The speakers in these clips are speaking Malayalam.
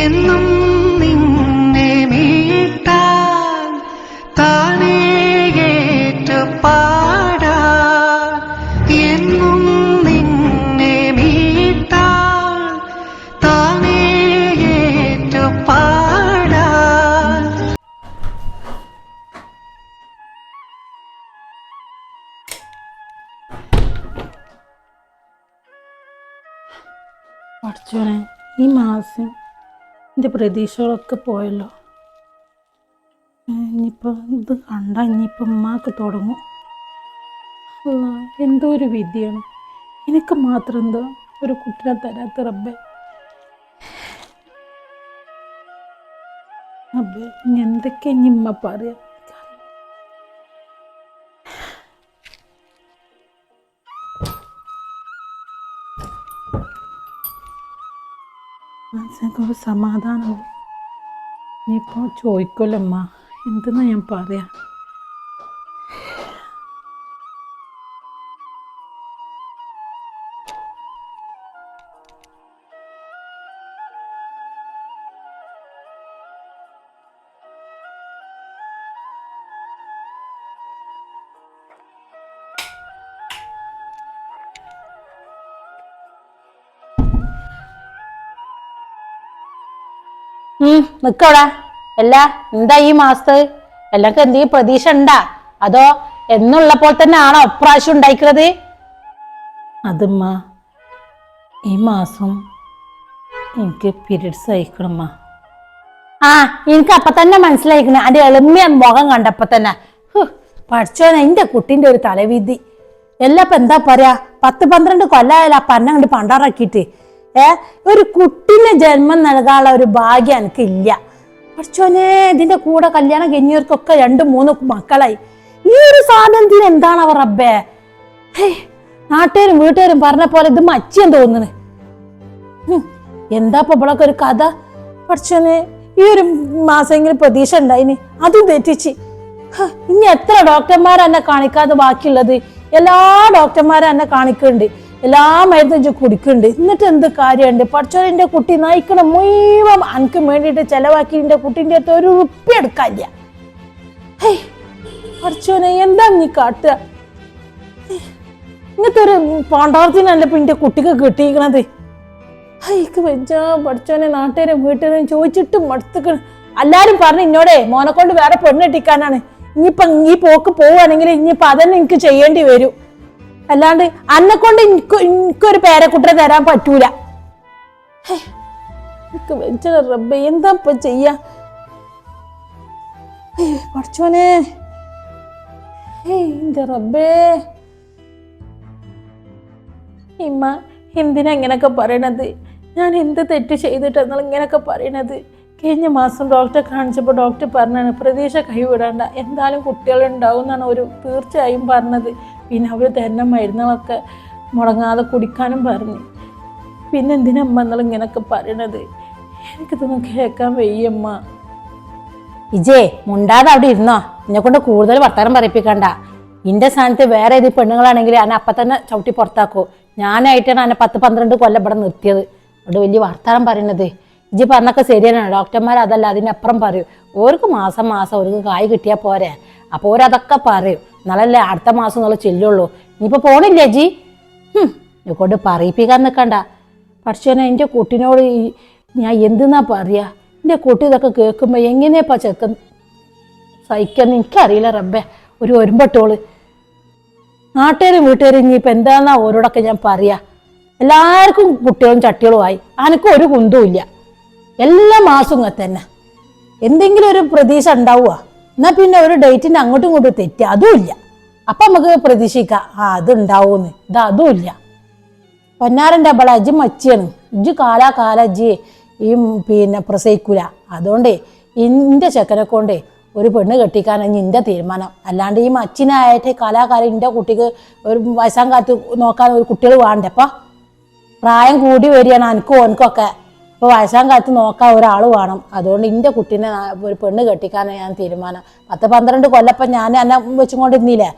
എന്നും എന്റെ പ്രതീക്ഷകളൊക്കെ പോയല്ലോ. ഇനിയിപ്പോൾ ഇത് കണ്ട ഇനിയിപ്പോൾ ഉമ്മാക്ക് തുടങ്ങും. എന്തോ ഒരു വിധിയാണ്. എനിക്ക് മാത്രം എന്തോ ഒരു കുട്ടിനെ തരാത്ത റബ്ബെ. റബ്ബെ ഇനി എന്തൊക്കെ ഇനി ഉമ്മ പറയാം? മനസ്സിനൊക്കെ ഒരു സമാധാനം ഇനിയിപ്പോൾ ചോദിക്കുമല്ലമ്മ എന്തെന്നാ ഞാൻ പറയാ? നിക്കവിടെ അല്ല എന്താ ഈ മാസത്ത് എല്ലാവർക്കും എന്തെങ്കിലും പ്രതീക്ഷ ഉണ്ടാ? അതോ എന്നുള്ളപ്പോൾ തന്നെ ആണോ അപ്രാവശ്യം ഉണ്ടായിക്കുന്നത് അതുമ്മ ഈ മാസം എനിക്ക് പീരീഡ്സ് അയക്കണമ്മ ആ എനിക്ക് അപ്പൊ തന്നെ മനസ്സിലായിക്കണേ. അതിന്റെ എളിമയ മുഖം കണ്ടപ്പോ തന്നെ. പഠിച്ചോനെ എന്റെ കുട്ടിന്റെ ഒരു തലവിധി എല്ലാം ഇപ്പൊ എന്താ പറയാ? പത്ത് പന്ത്രണ്ട് കൊല്ലായാലും ആ പന്ന കണ്ട് പണ്ടാറാക്കിയിട്ട്. ഏ? ഒരു കുട്ടിനെ ജന്മം നൽകാനുള്ള ഒരു ഭാഗ്യം എനിക്കില്ല. പഠിച്ചോനെ ഇതിന്റെ കൂടെ കല്യാണം കഴിഞ്ഞവർക്കൊക്കെ രണ്ട് മൂന്ന് മക്കളായി. ഈ ഒരു സാധനത്തിന് എന്താണ് അവർ ഹേയ്, നാട്ടുകാരും വീട്ടുകാരും പറഞ്ഞ പോലെ ഇത് മച്ചിയം തോന്നുന്നു എന്താ ഇപ്പൊ ഇവളൊക്കെ ഒരു കഥ? പഠിച്ചോനെ ഈ ഒരു മാസമെങ്കിലും പ്രതീക്ഷ ഉണ്ടായിന്. അതും തെറ്റിച്ച്. ഇനി എത്ര ഡോക്ടർമാരെന്നെ കാണിക്കാതെ ബാക്കിയുള്ളത്? എല്ലാ ഡോക്ടർമാരെന്നെ കാണിക്കുന്നുണ്ട്. എല്ലാ മരുന്നും കുടിക്കുന്നുണ്ട്. എന്നിട്ട് എന്ത് കാര്യമുണ്ട്? പഠിച്ചോനെ കുട്ടി നയിക്കണം മുഴുവൻ അനക്ക് വേണ്ടിയിട്ട് ചെലവാക്കി എന്റെ കുട്ടീന്റെ അടുത്ത് ഒരു ഉറുപ്പി എടുക്കാനില്ല. പഠിച്ചോനെ എന്താ നീ കാട്ടുക? ഇങ്ങനത്തെ ഒരു പാണ്ടാർത്തിനല്ല ഇപ്പൊ കുട്ടിക്ക് കിട്ടിയിരിക്കണത്? ഹൈക്ക് വെച്ചാ പഠിച്ചോനെ നാട്ടുകാരെ വീട്ടുകാരും ചോദിച്ചിട്ട് മടുത്തുക്കണ് എല്ലാരും പറഞ്ഞു ഇന്നോടെ മോനെ കൊണ്ട് വേറെ പെണ്ണെട്ടിക്കാനാണ് ഇനിയിപ്പൊ ഈ പോക്ക് പോവാണെങ്കിൽ ഇനിയിപ്പൊ അതന്നെ എനിക്ക് ചെയ്യേണ്ടി വരും. അല്ലാണ്ട് അന്നെ കൊണ്ട് എനിക്ക് എനിക്കൊരു പേരക്കുട്ടനെ തരാൻ പറ്റൂല. എനിക്ക് എന്താ ഇപ്പൊ ചെയ്യാ? പഠിച്ചോനെ. റബ്ബേ. ഇമ്മ എന്തിനാ ഇങ്ങനൊക്കെ പറയണത്? ഞാൻ എന്ത് തെറ്റ് ചെയ്തിട്ടാ ഇങ്ങനൊക്കെ പറയണത്? കഴിഞ്ഞ മാസം ഡോക്ടറെ കാണിച്ചപ്പോൾ ഡോക്ടർ പറഞ്ഞാണ് പ്രതീക്ഷ കൈവിടണ്ട എന്തായാലും കുട്ടികളുണ്ടാവും എന്നാണ് ഒരു തീർച്ചയായും പറഞ്ഞത്. പിന്നെ അവർ തരുന്ന മരുന്നുകളൊക്കെ മുടങ്ങാതെ കുടിക്കാനും പറഞ്ഞു. പിന്നെ എന്തിനമ്മ നിങ്ങൾ ഇങ്ങനെയൊക്കെ പറയണത്? എനിക്കിതൊന്നും കേൾക്കാൻ വയ്യമ്മ. ഇജേ മുണ്ടാതെ അവിടെ ഇരുന്നോ. എന്നെ കൊണ്ട് കൂടുതൽ വർത്തമാനം പറയിപ്പിക്കണ്ട. ഇന്റെ സ്ഥാനത്ത് വേറെ ഏത് പെണ്ണുങ്ങളാണെങ്കിൽ ഞാൻ അപ്പം തന്നെ ചവിട്ടി പുറത്താക്കൂ. ഞാനായിട്ടാണ് എന്നെ പത്ത് പന്ത്രണ്ട് കൊല്ലം ഇവിടെ നിർത്തിയത്. അവിടെ വലിയ വർത്തമാനം പറയണത്. ഇജി പറഞ്ഞൊക്കെ ശരിയാണ്. ഡോക്ടർമാർ അതല്ല അതിനപ്പുറം പറയൂ. ഓർക്ക് മാസം മാസം ഓർക്ക് കായ് കിട്ടിയാൽ പോരെ. അപ്പോൾ ഓരതൊക്കെ പറയും. എന്നാലല്ലേ അടുത്ത മാസം എന്നുള്ള ചെല്ലുള്ളൂ. ഇനിയിപ്പോൾ പോണില്ലേ ജി? കൊണ്ട് പറയിപ്പിക്കാൻ നിൽക്കണ്ട പക്ഷേ എന്റെ കുട്ടിനോട് ഞാൻ എന്തെന്നാ പറയുക എന്റെ കുട്ടി ഇതൊക്കെ കേൾക്കുമ്പോൾ എങ്ങനെയാപ്പാ ചെക്കൻ സഹിക്കാന്ന് എനിക്കറിയില്ല റബ്ബേ. ഒരു ഒരുമ്പട്ടോൾ. നാട്ടുകാരും വീട്ടുകാരും ഇനിയിപ്പോൾ എന്താന്നാ ഓരോടൊക്കെ ഞാൻ പറയാ. എല്ലാവർക്കും കുട്ടികളും ചട്ടികളും ആയി. അനക്കും ഒരു കുന്തവും ഇല്ല. എല്ലാ മാസവും തന്നെ എന്തെങ്കിലും ഒരു പ്രതീക്ഷ ഉണ്ടാവുക എന്നാൽ പിന്നെ ഒരു ഡേറ്റിന്റെ അങ്ങോട്ടും ഇങ്ങോട്ടും തെറ്റി അതുമില്ല അപ്പം നമുക്ക് പ്രതീക്ഷിക്കാം ആ അതുണ്ടാവുമെന്ന് ഇത് അതും ഇല്ല. പൊന്നാരന്റെ അബള അജി മച്ചിയാണ്. ഇജ്ജു കാലാ കാല അജ്ജി ഈ പിന്നെ പ്രസവിക്കൂല. അതുകൊണ്ടേ ഇന്റെ ചെക്കനെ കൊണ്ടേ ഒരു പെണ്ണ് കെട്ടിക്കാനാണ് ഇന്റെ തീരുമാനം. അല്ലാണ്ട് ഈ മച്ചിനായിട്ട് കാലാകാലം ഇന്റെ കുട്ടിക്ക് ഒരു വയസ്സാം കാലത്ത് നോക്കാൻ ഒരു കുട്ടികൾ വേണ്ടപ്പോ പ്രായം കൂടി വരികയാണ് എനിക്കും ഓനക്കൊക്കെ. അപ്പോൾ വയസ്സാൻ കാലത്ത് നോക്കാൻ ഒരാൾ വേണം. അതുകൊണ്ട് എന്റെ കുട്ടീനെ ഒരു പെണ്ണ് കെട്ടിക്കാനാണ് ഞാൻ തീരുമാനം. പത്ത് പന്ത്രണ്ട് കൊല്ലപ്പം ഞാൻ എന്നെ വെച്ചുകൊണ്ടിരുന്നില്ലേ?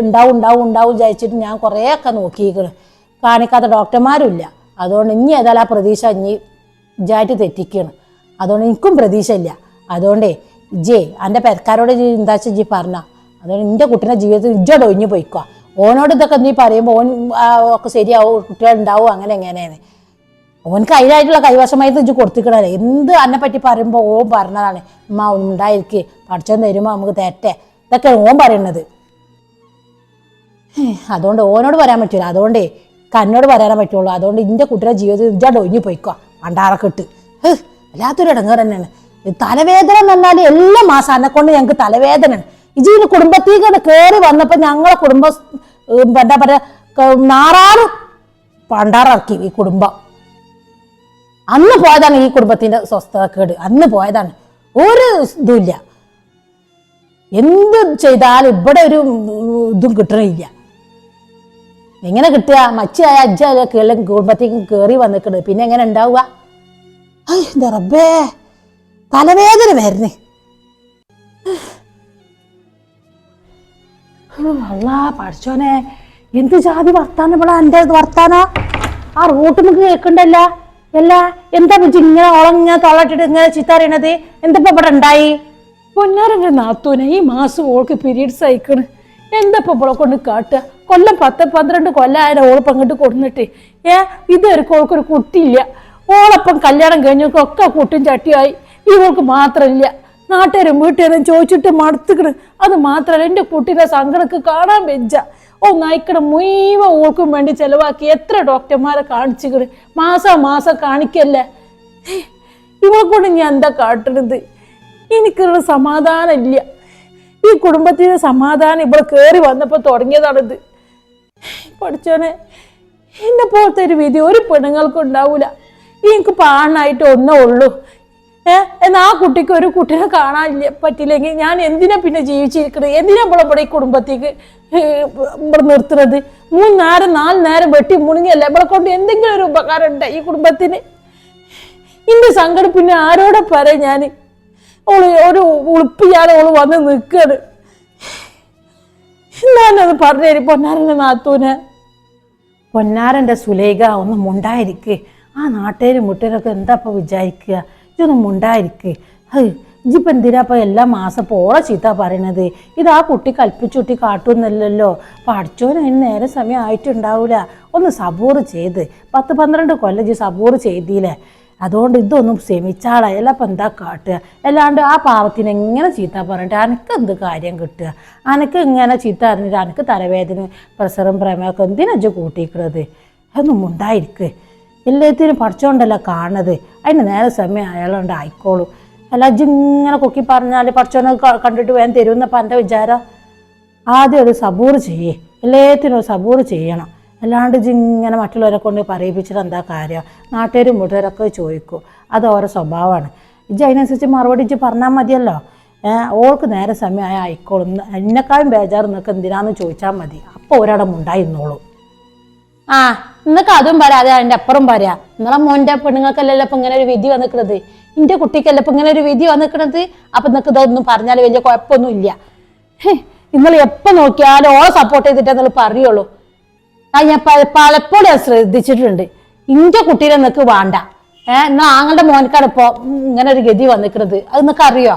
ഉണ്ടാവും ഉണ്ടാവും ഉണ്ടാവും വിചാരിച്ചിട്ട് ഞാൻ കുറേയൊക്കെ നോക്കിയിരിക്കണ്. കാണിക്കാത്ത ഡോക്ടർമാരും ഇല്ല അതുകൊണ്ട് ഇനി ഏതായാലും ആ പ്രതീക്ഷ ഇനി ഇജായിട്ട് തെറ്റിക്കണം. അതുകൊണ്ട് എനിക്കും പ്രതീക്ഷ ഇല്ല. അതുകൊണ്ടേ ജേ എന്റെ പെരക്കാരോട് എന്താ വെച്ചാൽ ജി പറഞ്ഞ? അതുകൊണ്ട് എന്റെ കുട്ടീന്റെ ജീവിതത്തിൽ ഇജോട് ഒഴിഞ്ഞു പോയിക്കുക ഓനോട് ഇതൊക്കെ നീ പറയുമ്പോൾ ഓൻ ഒക്കെ ശരിയാവും കുട്ടികളുണ്ടാവും അങ്ങനെ എങ്ങനെയാണ്? ഓനക്ക് അതിനായിട്ടുള്ള കൈവശമായിട്ട് ഇജ്ജ് കൊടുത്തിക്കണല്ലേ? എന്ത് അന്നെ പറ്റി പറയുമ്പോൾ ഓൻ പറഞ്ഞതാണ് അമ്മ ഉണ്ടായിരിക്കെ. പഠിച്ചോൻ തരുമ്പോൾ നമുക്ക് തെറ്റേ ഇതൊക്കെ ഓൻ പറയുന്നത് അതുകൊണ്ട് ഓനോട് പറയാൻ പറ്റൂല. അതുകൊണ്ടേ കന്നോട് പറയാനേ പറ്റുള്ളൂ. അതുകൊണ്ട് ഇന്റെ കുട്ടിയുടെ ജീവിതത്തിൽ ഇജ്ജാണ്ട് ഒഴിഞ്ഞു പോയിക്കോ. പണ്ടാറൊക്കെ ഇട്ട്. വല്ലാത്തൊരു ഇടങ്ങേറ് തന്നെയാണ്. തലവേദന എന്ന് പറഞ്ഞാൽ എല്ലാ മാസം അന്നെ കൊണ്ട് ഞങ്ങൾക്ക് തലവേദനയാണ്. ഇജി കുടുംബത്തേക്ക് കയറി വന്നപ്പോൾ ഞങ്ങളെ കുടുംബം എന്താ പറയുക നാറാറ് പണ്ടാറിറക്കി ഈ കുടുംബം. അന്ന് പോയതാണ് ഈ കുടുംബത്തിന്റെ സ്വസ്ഥതക്കേട് അന്ന് പോയതാണ്. ഒരു ഇതുമില്ല. എന്ത് ചെയ്താലും ഇവിടെ ഒരു ഇതും കിട്ടണില്ല. എങ്ങനെ കിട്ടുക? മച്ചിയായ അജ്ജായ കേളും കുടുംബത്തേക്കും കയറി വന്നിക്കണ്. പിന്നെ എങ്ങനെ ഉണ്ടാവുക? എന്റെ റബ്ബേ. തലവേദന വരുന്നേ. അല്ല പഠിച്ചോനെ. എന്ത് ജാതി വർത്താനം ഇവിടെ? വർത്താന? ആ റൂട്ട് നമുക്ക് കേൾക്കണ്ടല്ല? അല്ല എന്താ ബുജി ഇങ്ങനെ ഓളങ്ങനെ തൊള്ളട്ടിട്ട് ഇങ്ങനെ ചീത്ത അറിയണത് എന്താ ഇപ്പൊ ഇവിടെ ഉണ്ടായി? പൊന്നാരന്റെ നാത്തൂനെ ഈ മാസം ഓൾക്ക് പീരീഡ്സ് അയക്കണ് എന്തപ്പോ ഇവളെ കൊണ്ട് കാട്ടുക? കൊല്ലം പത്ത് പന്ത്രണ്ട് കൊല്ലമായാലും ഓളിപ്പം അങ്ങോട്ട് കൊടുന്നിട്ട്. ഏ ഇതൊരു ഓൾക്കൊരു കുട്ടിയില്ല. ഓളപ്പം കല്യാണം കഴിഞ്ഞൊക്കെ കുട്ടും ചട്ടിയായി. ഇവൾക്ക് മാത്രമില്ല. നാട്ടുകാരും വീട്ടുകാരും ചോദിച്ചിട്ട് മടുത്തുക്കണ്. അത് മാത്രമല്ല എന്റെ കുട്ടീനെ സങ്കടക്ക് കാണാൻ വെച്ച ഓ നായ്ക്കട മുഴുവൻ ഓൾക്കും വേണ്ടി ചെലവാക്കി എത്ര ഡോക്ടർമാരെ കാണിച്ചിക്കണ് മാസം മാസം കാണിക്കല്ലേ? ഇവളെ കൊണ്ട് ഞാൻ എന്താ കാട്ടരുത് എനിക്കൊരു സമാധാനം ഇല്ല ഈ കുടുംബത്തിന് സമാധാനം ഇവിടെ കയറി വന്നപ്പോൾ തുടങ്ങിയതാണിത്. പഠിച്ചോനെ എന്നെ പോലത്തെ ഒരു വിധി ഒരു പെണ്ണുങ്ങൾക്കും ഉണ്ടാവില്ല എനിക്ക് പാണായിട്ട് ഒന്നേ ഉള്ളൂ. ഏ? എന്നാ ആ കുട്ടിക്ക് ഒരു കുട്ടിനെ കാണാൻ പറ്റില്ലെങ്കിൽ ഞാൻ എന്തിനാ പിന്നെ ജീവിച്ചിരിക്കുന്നത് എന്തിനാ നമ്മളെ ഈ കുടുംബത്തേക്ക് ഇവിടെ നിർത്തുന്നത്? മൂന്ന് നേരം നാല് നേരം വെട്ടി മുണുങ്ങിയല്ല? ഇവിടെ കൊണ്ട് എന്തെങ്കിലും ഒരു ഉപകാരം ഉണ്ട് ഈ കുടുംബത്തിന്? ഇന്റെ സങ്കടം പിന്നെ ആരോടെ പറയാം ഞാൻ ഓൾ ഒരു ഉളുപ്പിയാൽ ഓൾ വന്ന് നിൽക്കാണ് എന്താണത് പറഞ്ഞു തരും പൊന്നാരന്റെ നാത്തൂന്. പൊന്നാരന്റെ സുലേഖ ഒന്ന് ഉണ്ടായിരിക്കേ ആ നാട്ടുകാരും മുട്ടേരൊക്കെ എന്താ ഇപ്പം വിചാരിക്കുക? ഇതൊന്നും മുണ്ടായിരിക്ക്. ഹൈ ഇജിപ്പം എന്തിനാ ഇപ്പം എല്ലാ മാസം ഇപ്പോൾ ഓളെ ചീത്ത പറയണത്? ഇത് ആ കുട്ടി കൽപ്പിച്ചുട്ടി കാട്ടുന്നല്ലോ പഠിച്ചോന് അതിന് നേരെ സമയം ആയിട്ടുണ്ടാവില്ല ഒന്ന് സബൂർ ചെയ്ത്. പത്ത് പന്ത്രണ്ട് കൊല്ലം ഇജ്ജ് സബൂർ ചെയ്തില്ലേ അതുകൊണ്ട് ഇതൊന്നും ക്ഷമിച്ചാളെ. എല്ലാം ഇപ്പം എന്താ കാട്ടുക? അല്ലാണ്ട് ആ പാവത്തിന് എങ്ങനെ ചീത്ത പറഞ്ഞിട്ട് അനക്ക് എന്ത് കാര്യം കിട്ടുക? അനക്ക് ഇങ്ങനെ ചീത്ത അറിഞ്ഞിട്ട് അനക്ക് തലവേദന പ്രസറും പ്രമേയമൊക്കെ എന്തിനാ ഇജ്ജ് കൂട്ടിയിരിക്കുന്നത് അതൊന്നും ഉണ്ടായിരിക്ക് എല്ലാത്തിനും പഠിച്ചോണ്ടല്ല കാണുന്നത്. അതിന് നേരെ സമയം അയാളുണ്ട് ആയിക്കോളും. അല്ല ഇങ്ങനെ കൊക്കി പറഞ്ഞാൽ പഠിച്ചോനെ കണ്ടിട്ട് വേഗം തരുമെന്നപ്പം എന്റെ വിചാരം? ആദ്യം ഒരു സബൂർ ചെയ്യേ. എല്ലാത്തിനും ഒരു സബൂർ ചെയ്യണം. അല്ലാണ്ട് ഇങ്ങനെ മറ്റുള്ളവരെ കൊണ്ട് പറയിപ്പിച്ചിട്ട് എന്താ കാര്യം? നാട്ടുകാരും വീട്ടുകാരൊക്കെ ചോദിക്കും. അത് ഓരോ സ്വഭാവമാണ്. ഇജ്ജ് അതിനനുസരിച്ച് മറുപടി ഇജ്ജ് പറഞ്ഞാൽ മതിയല്ലോ. ഓൾക്ക് നേരെ സമയമായ ആയിക്കോളും. എന്നെക്കാളും ബേജാറ് നിങ്ങൾക്ക് എന്തിനാന്ന് ചോദിച്ചാൽ മതി. അപ്പോൾ ഒരാടം മുണ്ടായിരുന്നോളൂ ആ നിനക്ക് അതും പറയാതെ അതിന്റെ അപ്പുറം പറയാ. നിങ്ങളെ മോന്റെ പെണ്ണുങ്ങൾക്കല്ലല്ലോ ഇപ്പൊ ഇങ്ങനെ ഒരു വിധി വന്നിക്കണത്. എന്റെ കുട്ടിക്കല്ല ഇങ്ങനെ ഒരു വിധി വന്നിക്കണത്. അപ്പൊ നിനക്ക് ഇതൊന്നും പറഞ്ഞാൽ വലിയ കുഴപ്പമൊന്നും ഇല്ല നിങ്ങൾ എപ്പോ നോക്കിയാലും ഓളെ സപ്പോർട്ട് ചെയ്തിട്ടേ നിങ്ങൾ പറയുള്ളൂ. ആ ഞാൻ പല- പലപ്പോഴും ഞാൻ ശ്രദ്ധിച്ചിട്ടുണ്ട്. ഇന്റെ കുട്ടീനെ നിനക്ക് വേണ്ട. ഏഹ് എന്നാ ആങ്ങളുടെ മോനക്കാണ് ഇപ്പൊ ഇങ്ങനെ ഒരു ഗതി വന്നിക്കണത്. അത് നിനക്ക് അറിയോ?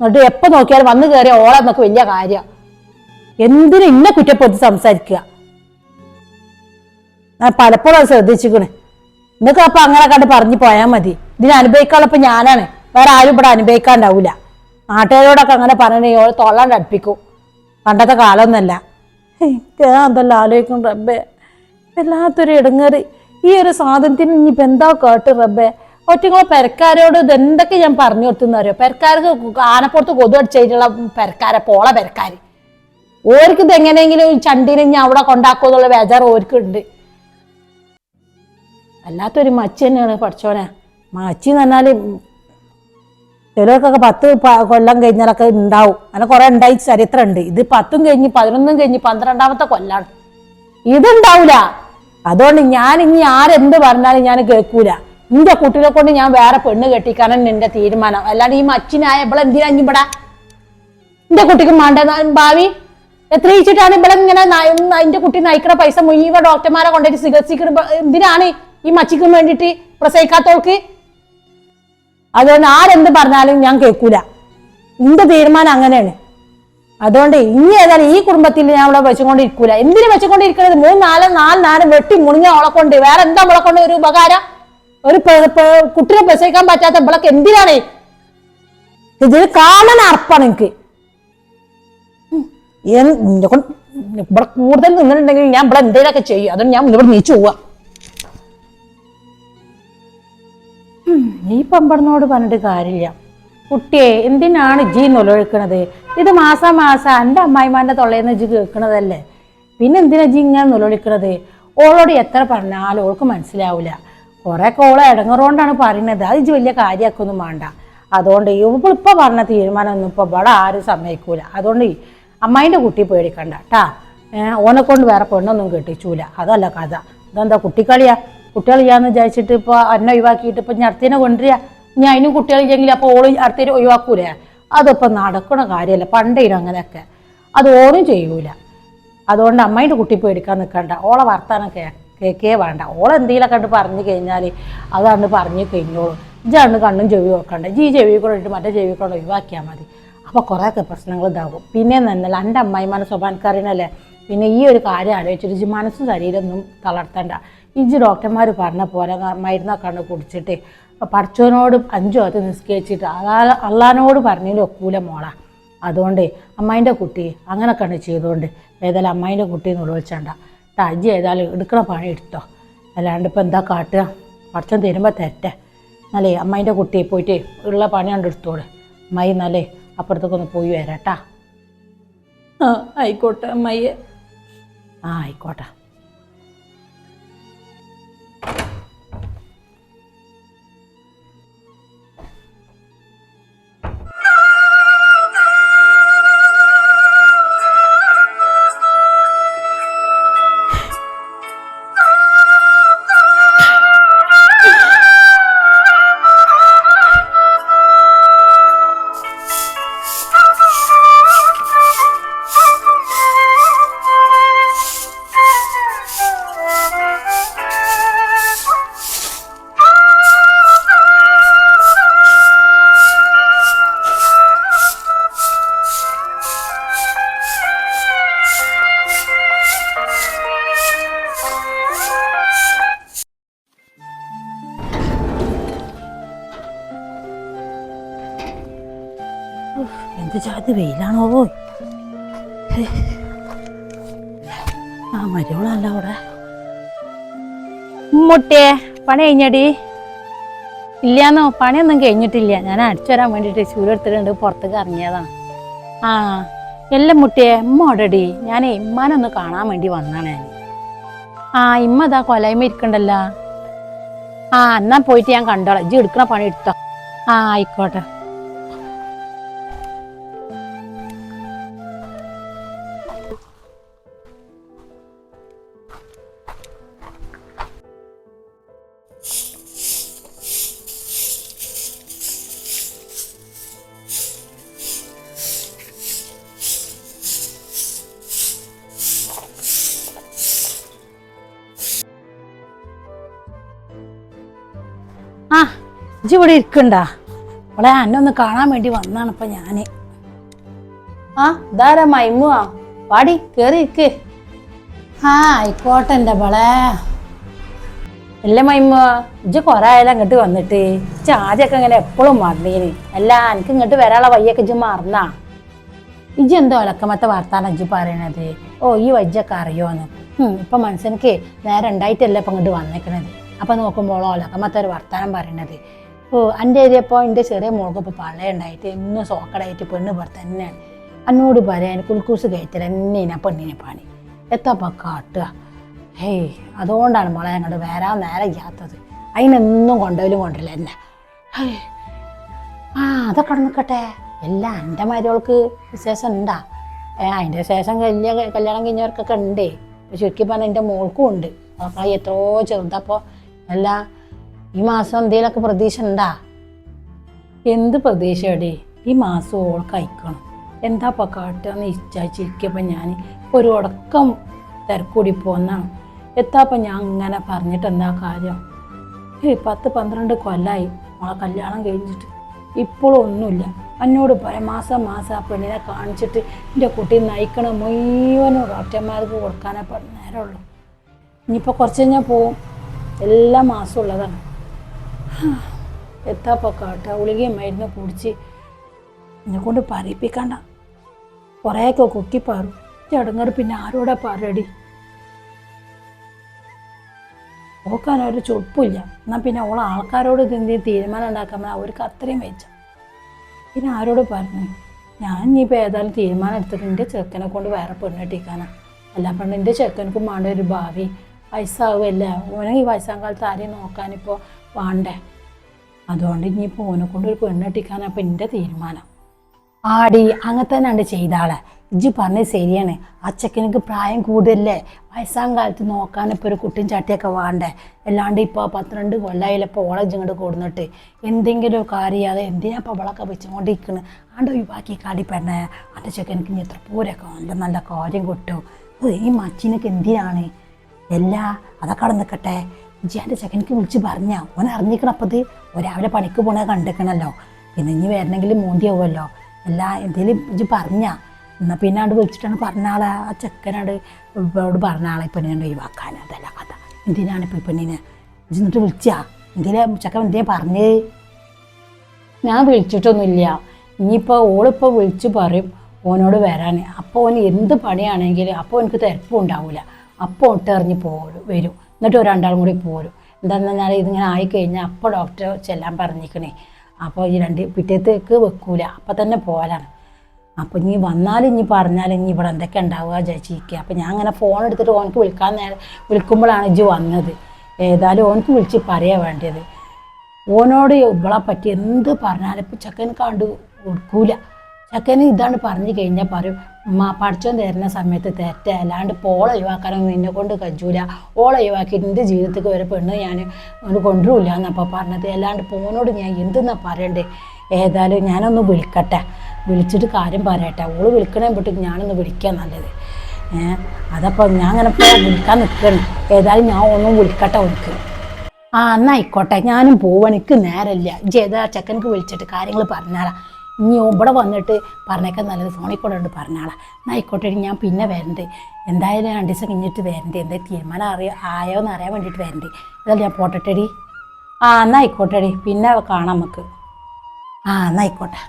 എന്നിട്ട് എപ്പോ നോക്കിയാലും വന്നു കയറിയ ഓളെ നിനക്ക് വലിയ കാര്യം. എന്തിനും ഇന്നെ കുറ്റപ്പെടുത്തി സംസാരിക്കുക? ഞാൻ പലപ്പോഴും അത് ശ്രദ്ധിച്ചിക്കണ് നിങ്ങൾക്ക് അപ്പൊ അങ്ങനെ കണ്ട് പറഞ്ഞു പോയാൽ മതി. ഇതിന് അനുഭവിക്കാനുള്ളപ്പോ ഞാനാണ്. വേറെ ആരും ഇവിടെ അനുഭവിക്കാണ്ടാവൂല. നാട്ടുകാരോടൊക്കെ അങ്ങനെ പറഞ്ഞേ ഓൾ തൊള്ളാണ്ട് അടുപ്പിക്കും. പണ്ടത്തെ കാലമൊന്നല്ല ഞാൻ ആലോചിക്കും റബ്ബേ. വല്ലാത്തൊരു ഇടങ്ങേറി. ഈ ഒരു സാധനത്തിന് ഇനിയിപ്പോൾ എന്താ കേട്ട് റബ്ബേ? ഒറ്റങ്ങളെ പെരക്കാരോട് ഇത് എന്തൊക്കെ ഞാൻ പറഞ്ഞു കൊടുത്തെന്ന് അറിയോ? പെരക്കാർക്ക് ആനപ്പുറത്ത് കൊതു അടിച്ചിട്ടുള്ള പെരക്കാരെ പോള പെരക്കാർ ഓർക്ക് ഇത് എങ്ങനെയെങ്കിലും ചണ്ടീനെ ഞാൻ അവിടെ കൊണ്ടാക്കുമെന്നുള്ള വേജാർ ഓർക്കുണ്ട് അല്ലാത്തൊരു മച്ചി തന്നെയാണ് പഠിച്ചോനെ. മച്ചി എന്ന് പറഞ്ഞാൽ ചിലർക്കൊക്കെ പത്ത് കൊല്ലം കഴിഞ്ഞാലൊക്കെ ഉണ്ടാവും. അങ്ങനെ കുറെ ഉണ്ടായി ചരിത്രം ഉണ്ട്. ഇത് പത്തും കഴിഞ്ഞ് പതിനൊന്നും കഴിഞ്ഞ് പന്ത്രണ്ടാമത്തെ കൊല്ലാണ്. ഇതുണ്ടാവൂല. അതുകൊണ്ട് ഞാൻ ഇനി ആരെന്ത് പറഞ്ഞാലും ഞാൻ കേൾക്കൂല. നിന്റെ കുട്ടികളെ കൊണ്ട് ഞാൻ വേറെ പെണ്ണ് കെട്ടിക്കാനാണ് എന്റെ തീരുമാനം. അല്ലാണ്ട് ഈ മച്ചിനായ ഇവിടെ എന്തിനാ ഇവിടെ? എന്റെ കുട്ടിക്ക് മാണ്ട ഭാവി? എത്രയിച്ചിട്ടാണ് ഇവിടെ ഇങ്ങനെ എന്റെ കുട്ടി നയിക്കണ പൈസ മുഴുവൻ ഡോക്ടർമാരെ കൊണ്ടുപോയി ചികിത്സിക്കുന്ന എന്തിനാണ്? ഈ മച്ചിക്കും വേണ്ടിയിട്ട് പ്രസവിക്കാത്തവൾക്ക്? അതുകൊണ്ട് ആരെന്ത് പറഞ്ഞാലും ഞാൻ കേൾക്കൂല. നിന്റെ തീരുമാനം അങ്ങനെയാണ്. അതുകൊണ്ട് ഇനി ഏതായാലും ഈ കുടുംബത്തിൽ ഞാൻ അവിടെ വെച്ചുകൊണ്ടിരിക്കൂല. എന്തിനു വെച്ചുകൊണ്ടിരിക്കുന്നത് മൂന്ന് നാല് നാല് നാല് വെട്ടി മുണിഞ്ഞ അവളെ കൊണ്ട്. വേറെ എന്താ അവളെ കൊണ്ട് ഒരു ഉപകാരം? ഒരു കുട്ടിനെ പ്രസവിക്കാൻ പറ്റാത്ത ഇവളൊക്കെ എന്തിനാണ്? ഇതൊരു കാണാൻ അർപ്പാണ് എനിക്ക്. ഇവിടെ കൂടുതൽ നിന്നിട്ടുണ്ടെങ്കിൽ ഞാൻ ഇവിടെ എന്തെങ്കിലുമൊക്കെ ചെയ്യും. അതുകൊണ്ട് ഞാൻ ഇവിടെ നീച്ചു പോവാ. നീ പമ്പടനോട് പറഞ്ഞിട്ട് കാര്യമില്ല. കുട്ടിയെ എന്തിനാണ് ജി നൊലൊഴുക്കണത് ഇത് മാസം മാസം എന്റെ അമ്മായിമാന്റെ തൊള്ളയെന്ന് ജി കേൾക്കണതല്ലേ? പിന്നെ എന്തിനാ ജി ഇങ്ങനെ നൊലൊഴിക്കണത് ഓളോട് എത്ര പറഞ്ഞാലും ഓൾക്ക് മനസ്സിലാവില്ല കുറേ കോളെ ഇടങ്ങറുകൊണ്ടാണ് പറയുന്നത് അത് ജി വലിയ കാര്യമാക്കൊന്നും വേണ്ട. അതുകൊണ്ട് ഇവൾ ഇപ്പൊ പറഞ്ഞ തീരുമാനമൊന്നും ഇപ്പോൾ ഇവിടെ ആരും സമ്മതിക്കൂല. അതുകൊണ്ട് അമ്മായിന്റെ കുട്ടി പേടിക്കണ്ട കേട്ടാ ഓനെ കൊണ്ട് വേറെ പെണ്ണൊന്നും കെട്ടിച്ചൂല. അതല്ല കഥ. ഇതെന്താ കുട്ടിക്കളിയാ? കുട്ടികളിയാന്ന് വിചാരിച്ചിട്ട് ഇപ്പൊ അന്നെ ഒഴിവാക്കിയിട്ട് ഇപ്പൊ അടുത്തേനെ കൊണ്ടുവരിക. ഇനി അതിനും കുട്ടികളില്ലെങ്കിൽ അപ്പൊ ഓൾ അടുത്തേര് ഒഴിവാക്കൂലേ? അതിപ്പോ നടക്കണ കാര്യമല്ല. പണ്ടേനും അങ്ങനെയൊക്കെ. അത് ഓളും ചെയ്യൂല. അതുകൊണ്ട് അമ്മയുടെ കുട്ടി പേടിക്കാൻ നിൽക്കണ്ട. ഓളെ വർത്താനം കേ കേക്കേ വേണ്ട. ഓളെ എന്തെങ്കിലുമൊക്കെ കണ്ട് പറഞ്ഞു കഴിഞ്ഞാൽ അതാണ് പറഞ്ഞു കഴിഞ്ഞോളൂ. ഇജാണ്ട് കണ്ണും ചെവി വെക്കണ്ട. ജീ ചെവി കൂടെ ഇട്ട് മറ്റേ ചെവി കൂടെ ഒഴിവാക്കിയാൽ മതി. അപ്പോൾ കുറേയൊക്കെ പ്രശ്നങ്ങൾ ഇതാകും. പിന്നെ നന്നല്ല എന്റെ അമ്മായിമാനെ സ്വഭാവക്കാരനല്ലേ? പിന്നെ ഈ ഒരു കാര്യം ആലോചിച്ചിട്ട് മനസ്സും ശരീരമൊന്നും തളർത്തണ്ട. ഇജ്ജ് ഡോക്ടർമാർ പറഞ്ഞ പോലെ മരുന്ന മരുന്നൊക്കെ കണ്ട് കുടിച്ചിട്ട് പഠിച്ചവനോട് അഞ്ചോ അത് നിസ്കരിച്ചിട്ട് അതാ അള്ളഹാനോട് പറഞ്ഞതിൽ ഒക്കൂല മോള. അതുകൊണ്ട് അമ്മായിന്റെ കുട്ടി അങ്ങനെ കണ്ട് ചെയ്തുകൊണ്ട് ഏതായാലും അമ്മായിന്റെ കുട്ടി വിളിച്ചണ്ട. അജി ഏതായാലും എടുക്കണ പണി എടുത്തോ. അല്ലാണ്ട് ഇപ്പം എന്താ കാട്ടുക? പഠിച്ചൻ തരുമ്പോൾ തെറ്റേ എന്നാലേ അമ്മായിന്റെ കുട്ടി പോയിട്ട് ഉള്ള പണി കണ്ട് എടുത്തോളൂ. അമ്മായി എന്നാലേ അപ്പുറത്തേക്കൊന്ന് പോയി വരാട്ടാ. ആ ആയിക്കോട്ടെ അമ്മയെ ആ ആയിക്കോട്ടെ. എന്ത് ചാത്ത് വെയിലാണോ പോയി. ആ മരുവളല്ല അവിടെ. മുട്ടേ പണി കഴിഞ്ഞടി. ഇല്ലാന്നോ പണിയൊന്നും കഴിഞ്ഞിട്ടില്ല. ഞാൻ അടിച്ചു വരാൻ വേണ്ടിയിട്ട് ചൂടെടുത്തിട്ടുണ്ട് പുറത്തേക്ക് ഇറങ്ങിയതാണ്. ആ എല്ലാം മുട്ടിയെ ഉമ്മ ഓടടി ഞാൻ ഇമ്മാനൊന്ന് കാണാൻ വേണ്ടി വന്നാണ് ഞാൻ. ആ ഇമ്മ ഇതാ കൊലയമ്മ ഇരിക്കണ്ടല്ലോ. ആ എന്നാ പോയിട്ട് ഞാൻ കണ്ടോളാം. ഇജ്ജ് എടുക്കണ പണി എടുത്തോ. ആ ആയിക്കോട്ടെ. ഇജ്ജ് ഇവിടെ ഇരിക്കണ്ട. അവളെ അന്നെ ഒന്ന് കാണാൻ വേണ്ടി വന്നാണ് ഇപ്പൊ ഞാൻ. ആ ഇതാരാ മൈമുവാ പാടി കേറി ഇരിക്ക്. ആ ആയിക്കോട്ടെ എന്റെ അവളെ അല്ല മൈമ ഇജ്ജ് കൊറേ ആയാലും അങ്ങോട്ട് വന്നിട്ട്. ഇജ്ജ് ആദ്യമൊക്കെ ഇങ്ങനെ എപ്പോഴും മറന്നീന്. അല്ല എനിക്ക് ഇങ്ങോട്ട് വരാനുള്ള വയ്യൊക്കെ ഇജ്ജ് മറന്നാ. ഇജ്ജ് എന്തോ ഒലക്കമത്തെ വാർത്താണ് ഇജ്ജ് പറയണത്? ഓ ഈ വജ്ജൊക്കെ അറിയോന്ന്. ഇപ്പൊ മനസ്സിനക്ക് നേരെ ഉണ്ടായിട്ടല്ല ഇപ്പൊ ഇങ്ങോട്ട് വന്നേക്കണത്? അപ്പൊ നോക്കുമ്പോൾ ഒലക്കമത്തെ ഒരു വർത്താനം പറയണത്. എന്റെ ഏരിയപ്പോൾ എന്റെ ചെറിയ മോൾക്ക് ഇപ്പോൾ പള്ളയുണ്ടായിട്ട് ഇന്നും സോക്കടായിട്ട് പെണ്ണ് ഇവിടെ തന്നെയാണ്. എന്നോട് പറയാൻ കുൽക്കൂസ് കയറ്റൽ എന്നെ പെണ്ണിനെ പണി. എത്തപ്പ കാട്ടുക? ഹേയ് അതുകൊണ്ടാണ് മോളെ ഞങ്ങൾ വരാൻ നേരെ ചെയ്യാത്തത് അതിനൊന്നും കൊണ്ടുപോലും കൊണ്ടില്ല എന്നെ ആ അതൊക്കെ നിൽക്കട്ടെ എല്ലാം എന്റെ മരുകൾക്ക് വിശേഷം ഉണ്ടാ അതിന്റെ ശേഷം കല്യാണം കല്യാണം കഴിഞ്ഞവർക്കൊക്കെ ഉണ്ട്. ചുരുക്കി പറഞ്ഞാൽ എന്റെ മോൾക്കും ഉണ്ട്. അപ്പോൾ എത്രയോ ചെറുതപ്പോൾ അല്ല ഈ മാസം എന്തെങ്കിലുമൊക്കെ പ്രതീക്ഷ ഉണ്ടാ എന്ത് പ്രതീക്ഷയുടെ? ഈ മാസം ഓൾ അയക്കണം എന്താ ഇപ്പൊ കാട്ടുകയെന്ന് ഇച്ഛാച്ചിരിക്കപ്പം ഞാൻ ഒരു ഉടക്കം തിരക്കൂടി പോന്നാണ്. എത്താപ്പ ഞാൻ അങ്ങനെ പറഞ്ഞിട്ട് എന്താ കാര്യം? ഏയ് പത്ത് പന്ത്രണ്ട് കൊല്ലായി. മോളെ കല്യാണം കഴിഞ്ഞിട്ട്. ഇപ്പോഴും ഒന്നുമില്ല. എന്നോട് പറയാം മാസം മാസം ആ പെണ്ണിനെ കാണിച്ചിട്ട് എന്റെ കുട്ടി നയിക്കണ മുഴുവനും ഡോക്ടർമാർക്ക് കൊടുക്കാനേ നേരമുള്ളൂ. ഇനിയിപ്പോൾ കുറച്ച് കഴിഞ്ഞാൽ പോവും. എല്ലാ മാസവും ഉള്ളതാണ്. എത്താപ്പോൾ കാട്ട ഉളികയും മരുന്ന് കുടിച്ച് എന്നെ കൊണ്ട് പറയിപ്പിക്കണ്ട കുറേയൊക്കെ കുക്കിപ്പാറും. ചടങ്ങറ് പിന്നെ ആരോടാ പറയടി ഓക്കാനൊരു ചൊപ്പില്ല എന്നാൽ പിന്നെ ഓളെ ആൾക്കാരോട് ഇത് എന്തെങ്കിലും തീരുമാനം ഉണ്ടാക്കാൻ അവർക്ക് അത്രയും വെച്ച. പിന്നെ ആരോട് പറഞ്ഞു? ഞാൻ ഇനിയിപ്പോൾ ഏതായാലും തീരുമാനം എടുത്തിട്ട് എന്റെ ചെറുക്കനെ കൊണ്ട് വേറെ പെണ്ണെട്ടിക്കാനാ അല്ല പണ്ട് എന്റെ ചെറുക്കനക്കും വേണ്ട ഒരു ഭാവി. വയസ്സാവുമല്ല ഓനെ ഈ വയസ്സാം കാലത്ത് ആരെയും നോക്കാനിപ്പോൾ വേണ്ടേ? അതുകൊണ്ട് ഇനിയിപ്പോൾ ഓനെ കൊണ്ട് ഒരു അപ്പം എന്റെ തീരുമാനം. ആടി അങ്ങനെ തന്നെ ഉണ്ട് ചെയ്താളെ. ഇജ്ജ് പറഞ്ഞത് ശരിയാണ്. അച്ചക്കനക്ക് പ്രായം കൂടുതലല്ലേ? വയസ്സാം കാലത്ത് നോക്കാൻ ഇപ്പോൾ ഒരു കുട്ടിയും ചട്ടിയൊക്കെ വേണ്ടേ? അല്ലാണ്ട് ഇപ്പോൾ പന്ത്രണ്ട് കൊല്ലായില്ല ഇപ്പോൾ ഓളെ ഇങ്ങോട്ട് കൊടുന്നിട്ട്. എന്തെങ്കിലും കാര്യം അത് എന്തിനാ ഇപ്പോൾ അവളൊക്കെ വെച്ചുകൊണ്ടിരിക്കുന്നത് ആണ്ട് ഒഴിവാക്കി കാടി പെണ്ണേ. എന്റെ ചെക്കനക്ക് ഇനി എത്ര പൂരൊക്കെ നല്ല നല്ല കാര്യം കിട്ടും. ഈ മച്ചിനൊക്കെ എന്തിനാണ്? എല്ലാ അതൊക്കെ അവിടെ നിൽക്കട്ടെ ഇജ്ജി എന്റെ ചെക്കനക്ക് വിളിച്ച് പറഞ്ഞ. ഓൻ അറിഞ്ഞിക്കണപ്പത് രാവിലെ പണിക്ക് പോണേ കണ്ടിക്കണല്ലോ പിന്നെ ഇനി വരണമെങ്കിൽ മൂന്തിയാവുമല്ലോ. എല്ലാ എന്തേലും ഇജ്ജ് പറഞ്ഞ. എന്നാൽ പിന്നെ അവിടെ വിളിച്ചിട്ടാണ് പറഞ്ഞാളെ ആ ചെക്കനോട് ഇവളോട് പറഞ്ഞാളെ ഈ പെണ്ണിനെ ഒഴിവാക്കാൻ. അതല്ല കഥ. എന്തിനാണ് ഇപ്പോൾ പെണ്ണിനെ? ഇജ്ജ് എന്നിട്ട് വിളിച്ചാ. എന്തേലും ചെക്കൻ എന്തേ പറഞ്ഞേ. ഞാൻ വിളിച്ചിട്ടൊന്നുമില്ല. ഇനിയിപ്പോൾ ഓളിപ്പോൾ വിളിച്ച് പറയും ഓനോട് വരാൻ. അപ്പോൾ ഓന് എന്ത് പണിയാണെങ്കിലും അപ്പോൾ എനിക്ക് ഉണ്ടാവില്ല അപ്പോൾ ഒട്ടെറിഞ്ഞ് പോ വരും. എന്നിട്ട് രണ്ടാളും കൂടി പോരും. എന്താണെന്ന് പറഞ്ഞാൽ ഇതിങ്ങനെ ആയിക്കഴിഞ്ഞാൽ അപ്പോൾ ഡോക്ടർ ചെല്ലാൻ പറഞ്ഞിരിക്കണേ. അപ്പോൾ ഈ രണ്ട് പിറ്റേത്തേക്ക് വെക്കൂല. അപ്പം തന്നെ പോരാണ്. അപ്പോൾ ഇനി വന്നാൽ ഇനി പറഞ്ഞാൽ ഇനി ഇവിടെ എന്തൊക്കെ ഉണ്ടാവുക ചേച്ചിക്ക് അപ്പോൾ ഞാൻ അങ്ങനെ ഫോൺ എടുത്തിട്ട് ഓനക്ക് വിളിക്കാൻ നേരം വിളിക്കുമ്പോഴാണ് ഇജ്ജ് വന്നത്. ഏതായാലും ഓനക്ക് വിളിച്ച് പറയാ വേണ്ടത് ഓനോട് ഇവളെ പറ്റി എന്ത് പറഞ്ഞാലും ഇപ്പം ചെക്കൻ കണ്ടു കൊടുക്കൂല. ചെക്കന് ഇതാണ് പറഞ്ഞു കഴിഞ്ഞാൽ പറയും പഠിച്ചോൻ തരുന്ന സമയത്ത് തെറ്റ. അല്ലാണ്ട് ഇപ്പോൾ ഓളെ ഒഴിവാക്കാനൊന്നും നിന്നെ കൊണ്ട് കജ്ജൂല ഓളെ ഒഴിവാക്കിയിട്ട് എന്റെ ജീവിതത്തിൽ ഒരു പെണ്ണ് ഞാൻ ഒന്ന് കൊണ്ടുവരില്ല എന്നപ്പോൾ പറഞ്ഞത്. അല്ലാണ്ട് പോനോട് ഞാൻ എന്തെന്നാ പറയണ്ടേ? ഏതായാലും ഞാനൊന്ന് വിളിക്കട്ടെ. വിളിച്ചിട്ട് കാര്യം പറയട്ടെ. ഓൾ വിളിക്കണേ പെട്ടിട്ട് ഞാനൊന്ന് വിളിക്കാൻ നല്ലത്. അതപ്പോൾ ഞാൻ അങ്ങനെ വിളിക്കാൻ നിൽക്കണം ഏതായാലും ഞാൻ ഒന്നും വിളിക്കട്ടെ എനിക്ക് ആ എന്നായിക്കോട്ടെ ഞാനും പോവാൻ എനിക്ക് നേരമില്ല. ഇജ്ജ് ഏതാ ചക്കനക്ക് വിളിച്ചിട്ട് കാര്യങ്ങൾ പറഞ്ഞാളാ ഇനി ഇവിടെ വന്നിട്ട് പറഞ്ഞേക്കാൻ നല്ലത് ഫോണിൽ കൂടെ ഉണ്ട് പറഞ്ഞാളാ. എന്നായിക്കോട്ടെ ഞാൻ പിന്നെ വരണ്ട്. എന്തായാലും രണ്ട് ദിവസം കഴിഞ്ഞിട്ട് വരണ്ട്. എന്താ തീരുമാനം അറിയ ആയോ എന്ന് അറിയാൻ വേണ്ടിയിട്ട് വരണ്ട്. അതല്ല ഞാൻ പോട്ടെടി ആ എന്നാ ആയിക്കോട്ടെടി. പിന്നെ കാണാം നമുക്ക്. ആ എന്നാ ആയിക്കോട്ടെ.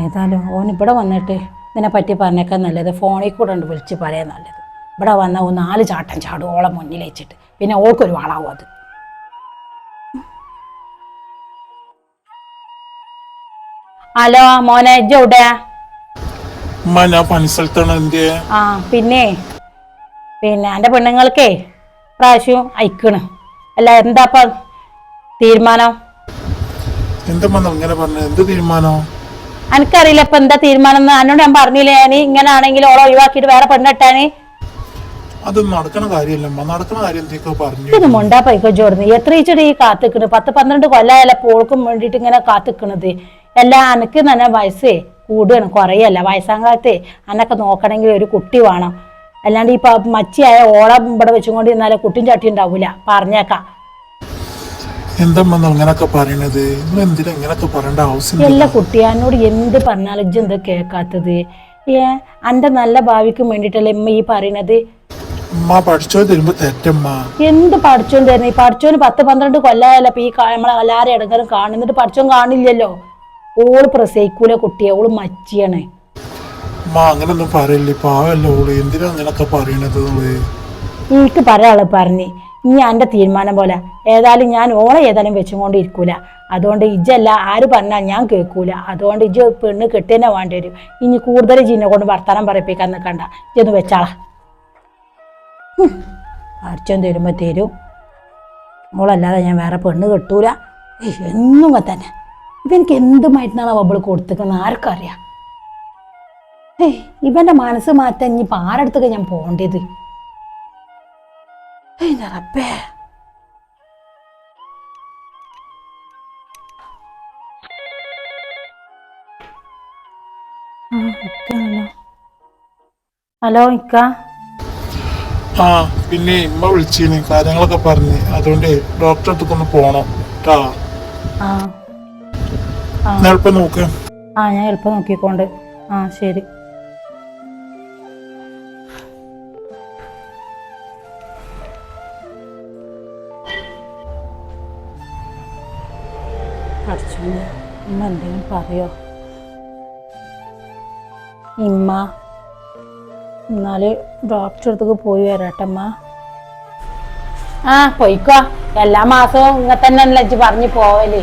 ഏതായാലും ഓൻ ഇവിടെ വന്നിട്ട് ഇതിനെ പറ്റി പറഞ്ഞേക്കാൻ നല്ലത്. ഫോണിൽ കൂടെ ഉണ്ട് വിളിച്ച് പറയാൻ നല്ലത്. ഇവിടെ വന്ന നാല് ചാട്ടം ചാടും ഓളെ മുന്നിൽ വെച്ചിട്ട്. പിന്നെ ഓൾക്കൊരു വാളാവും അത്. ഹലോ മോനെ ഇജ്ജ് എവിടെയാ? ആ പിന്നെ? പിന്നെ എന്റെ പെണ്ണുങ്ങൾക്കേ പ്രാവശ്യം അയക്കണ്. അല്ല എന്താപ്പ തീരുമാനം? എന്താ തീരുമാനം? എനിക്കറിയില്ല ഇപ്പം എന്താ തീരുമാനം എന്ന്. എന്നോട് ഞാൻ പറഞ്ഞില്ലേ ഞാൻ ഇങ്ങനെ ആണെങ്കിൽ ഓളെ ഒഴിവാക്കിയിട്ട് വേറെ പെണ്ണിട്ടാന് അത് നടക്കണ കാര്യമല്ല. നടക്കണ കാര്യം പറഞ്ഞു. ഇത് മുണ്ടാ പൈക്കോ ചോർന്ന് എത്ര ഇച്ചടി ഈ കാത്തിക്കണ്? പത്ത് പന്ത്രണ്ട് കൊല്ലായാലും പോൾക്കും വേണ്ടിട്ട് ഇങ്ങനെ കാത്തിക്കണത്? എല്ലാ അനക്ക് തന്നെ വയസ്സേ കൂടുകയാണ് കുറയല്ല. വയസ്സാം കാലത്ത് അന്നൊക്കെ നോക്കണമെങ്കിൽ ഒരു കുട്ടി വേണം. അല്ലാണ്ട് ഈ മച്ചിയായ ഓളം ഇവിടെ വെച്ചുകൊണ്ട് ഇന്നാലെ കുട്ടിയും ചട്ടി ഉണ്ടാവൂല. പറഞ്ഞേക്കാം. എല്ലാ കുട്ടിയാനോട് എന്ത് പറഞ്ഞാലും ഇജ്ജ് എന്താ കേൾക്കാത്തത്? ഏ എന്റെ നല്ല ഭാവിക്കും വേണ്ടിട്ടല്ലേ ഇമ്മ ഈ പറയണത്? ഉമ്മ പഠിച്ചോ തരുമ്പോ തെറ്റമ്മ. എന്ത് തന്നെ ഈ പഠിച്ചോന് പത്ത് പന്ത്രണ്ട് കൊല്ലായല്ലോ ഈ നമ്മളെ എല്ലാവരും ഇടങ്ങറും കാണുന്നിട്ട് പഠിച്ചോൻ കാണില്ലല്ലോ. ഓൾ പ്രസവിക്കൂല കുട്ടിയെ. ഓൾ മച്ചിയാണ് അങ്ങനൊന്നും പറയില്ലേ. പാവല്ല ഓൾ. എന്തിനാ ഇങ്ങനൊക്കെ പറയണത് നിങ്ങൾ എനിക്ക് പറയാൾ പറഞ്ഞു. ഇനി എന്റെ തീരുമാനം പോലെ. ഏതായാലും ഞാൻ ഓളെ ഏതായാലും വെച്ചുകൊണ്ട് ഇരിക്കൂല അതുകൊണ്ട് ഇജ്ജല്ല ആര് പറഞ്ഞാൽ ഞാൻ കേൾക്കൂല. അതുകൊണ്ട് ഇജ്ജ് പെണ്ണ് കെട്ടിന്നെ വേണ്ടി വരും. ഇനി കൂടുതൽ ജീനെ കൊണ്ട് വർത്താനം പറയിപ്പിക്കാൻ നിൽക്കണ്ട ഇജ്ജൊന്ന് വെച്ചാളാ. അടിച്ചോൻ തരുമ്പോൾ തരും. മോളല്ലാതെ ഞാൻ വേറെ പെണ്ണ് കെട്ടൂല. എന്നും തന്നെ. ഇപ്പം എനിക്ക് എന്തുമായിട്ടാണ് അവൾ കൊടുത്തിരിക്കുന്നത്? ആർക്കറിയാം. ഏയ് ഇവന്റെ മനസ്സ് മാറ്റാൻ ഇനി ആരടുത്തൊക്കെ ഞാൻ പോകേണ്ടത്? ഏയ്. ഹലോ ഇക്ക. ആ പിന്നെ ഇമ്മ വിളിച്ചിന് കാര്യങ്ങളൊക്കെ പറഞ്ഞ്. അതുകൊണ്ട് ഡോക്ടറെ അടുത്തൊന്ന് പോണം കേട്ടാ ആ. ഞാൻ എളുപ്പം നോക്ക്. ആ ഞാൻ എളുപ്പം നോക്കിക്കോണ്ട്. ആ ശരി. പഠിച്ചു ഇമ്മ എന്തെങ്കിലും പറയോ? ഇമ്മ എന്നാൽ ഡോക്ടറെ അടുത്തേക്ക് പോയി വരാട്ടമ്മ. ആ പോയിക്കോ. എല്ലാ മാസവും ഇങ്ങനെ തന്നെ ലജ്ജ് പറഞ്ഞു പോവലേ.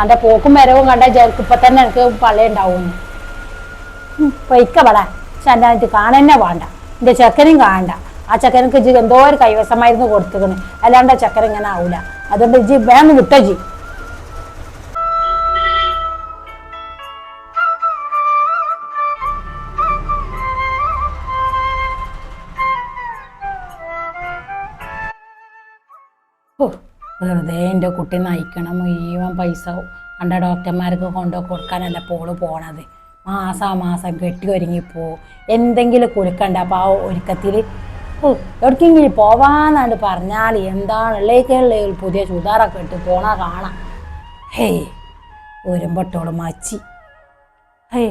അന്റെ പോക്കും വരവും കണ്ട ചേർക്ക് തന്നെ എനിക്ക് പള്ളയുണ്ടാവും പൊയ്ക്കപടാ പക്ഷെ എന്റെ കാണന്നെ വേണ്ട. എന്റെ ചെക്കനും കാണണ്ട. ആ ചെക്കനക്ക് ഇജ്ജ് എന്തോ ഒരു കൈവശമായിരുന്നു കൊടുത്തിക്കണ്. അല്ലാണ്ട് ചെക്കൻ ഇങ്ങനെ ആവൂല. അതുകൊണ്ട് ഇജ്ജ് വേഗം വിട്ടോ ജി വെറുതെ എന്റെ കുട്ടി നയിക്കണം മുഴുവൻ പൈസ കണ്ട ഡോക്ടർമാർക്ക് കൊണ്ടു കൊടുക്കാനല്ല പോൾ പോണത്. മാസാ മാസം കെട്ടി ഒരുങ്ങിപ്പോ എന്തെങ്കിലും കുലുക്കണ്ട അപ്പോൾ ആ ഒരുക്കത്തിൽ എവിടേക്കെങ്കിലും പോവാന്നാണ്ട് പറഞ്ഞാൽ എന്താണ്? ഉള്ളേക്കുള്ള പുതിയ ചുതാറൊക്കെ ഇട്ട് പോണ കാണാം. ഹേയ് ഒരുമ്പട്ടോൾ മച്ചി. ഹേ